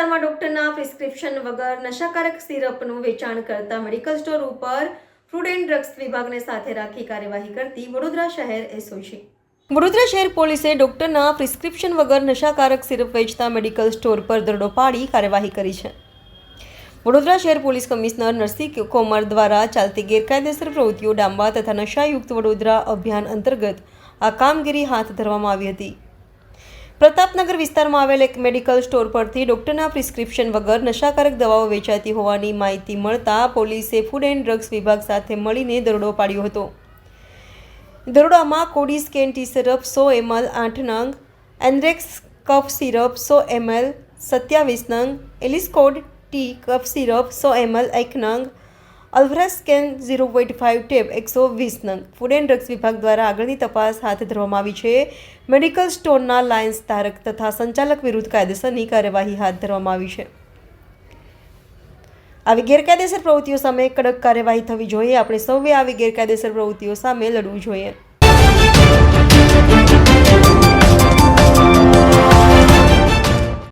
Prescription વગર નશાકારક સિરપનું વેચાણ કરતા મેડિકલ સ્ટોર ઉપર ફૂડ એન્ડ ડ્રગ્સ વિભાગને સાથે રાખી કાર્યવાહી કરતી વડોદરા શહેર એસઓજી. વડોદરા શહેર પોલીસે ડોક્ટરના પ્રિસ્ક્રિપ્શન વગર નશાકારક સિરપ વેચતા મેડિકલ સ્ટોર પર દરોડો પાડી કાર્યવાહી કરી છે. વડોદરા શહેર પોલીસ કમિશનર નરસિંહ કોમર દ્વારા ચાલતી ગેરકાયદેસર પ્રવૃત્તિઓ ડામવા તથા નશાયુક્ત વડોદરા અભિયાન અંતર્ગત આ કામગીરી હાથ ધરવામાં આવી હતી. પ્રતાપનગર વિસ્તારમાં આવેલ એક મેડિકલ સ્ટોર પરથી ડોક્ટરના પ્રિસ્ક્રિપ્શન વગર નશાકારક દવાઓ વેચાતી હોવાની માહિતી મળતા પોલીસે ફૂડ એન્ડ ડ્રગ્સ વિભાગ સાથે મળીને દરોડો પાડ્યો હતો. દરોડામાં કોડી સ્કેન ટી સિરપ સો એમએલ આઠ નંગ એન્ડ્રેક્સ કફ સિરપ સો એમએલ, સત્યાવીસ નંગ, એલિસ્કોડ ટી કફ સિરપ સો એમએલ એક નંગ અલ્ફ્રેસ સ્કેન ઝીરો પોઈન્ટ ફાઇવ ટેપ એકસો વીસ નંગ. ફૂડ એન્ડ ડ્રગ્સ વિભાગ દ્વારા આગળની તપાસ હાથ ધરવામાં આવી છે. મેડિકલ સ્ટોરના લાયન્સ ધારક તથા સંચાલક વિરુદ્ધ કાયદેસરની કાર્યવાહી હાથ ધરવામાં આવી છે. આવી ગેરકાયદેસર પ્રવૃત્તિઓ સામે કડક કાર્યવાહી થવી જોઈએ. આપણે સૌએ આવી ગેરકાયદેસર પ્રવૃત્તિઓ સામે લડવું જોઈએ.